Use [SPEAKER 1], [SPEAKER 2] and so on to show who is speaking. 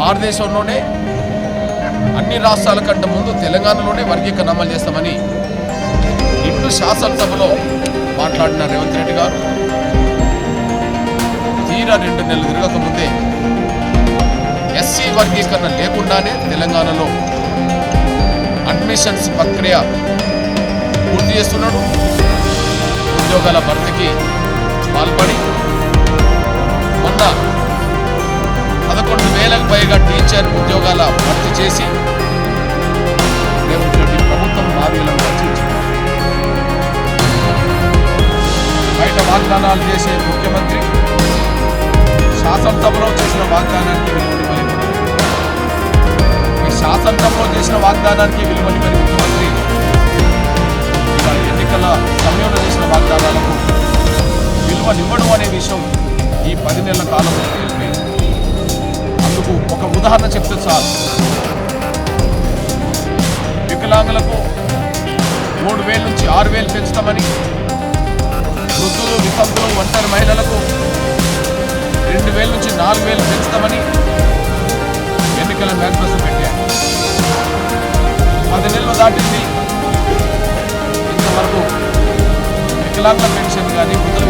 [SPEAKER 1] భారతదేశంలోనే అన్ని రాష్ట్రాల కంటే ముందు తెలంగాణలోనే వర్గీకరణ అమలు చేస్తామని శాసనసభలో మాట్లాడిన రేవంత్ రెడ్డి గారు తీరా రెండు నెలలు తిరగకముందే ఎస్సీ వర్గీకరణ లేకుండానే తెలంగాణలో అడ్మిషన్స్ ప్రక్రియ పూర్తి చేస్తున్నాడు. ఉద్యోగాల భర్తీకి పాల్పడి మొన్న పదకొండు వేలకు పైగా టీచర్ ఉద్యోగాల భర్తీ చేసి అనేక వాగ్దానాలు చేసే ముఖ్యమంత్రి శాసనసభలో చేసిన వాగ్దానానికి విలువనివ్వలేదు ఈ శాసనసభలో చేసిన వాగ్దానానికి విలువనివ్వని ముఖ్యమంత్రి ఎన్నికల సమయంలో చేసిన వాగ్దానాలకు విలువనివ్వడం అనే విషయం ఈ పది నెలల కాలంలో తేలిపోయింది అందుకు ఒక ఉదాహరణ చెప్తే చాలు. వికలాంగులకు మూడు వేల నుంచి ఆరు వేలు పెంచుతామని రెండు వేల నుంచి నాలుగు వేలు పెంచుతామని ఎన్నికల మేనిఫెస్టో పెట్టారు. పది నెలలు దాటింది. ఇంతవరకు వికలాంగుల పెన్షన్ కానీ వృద్ధుల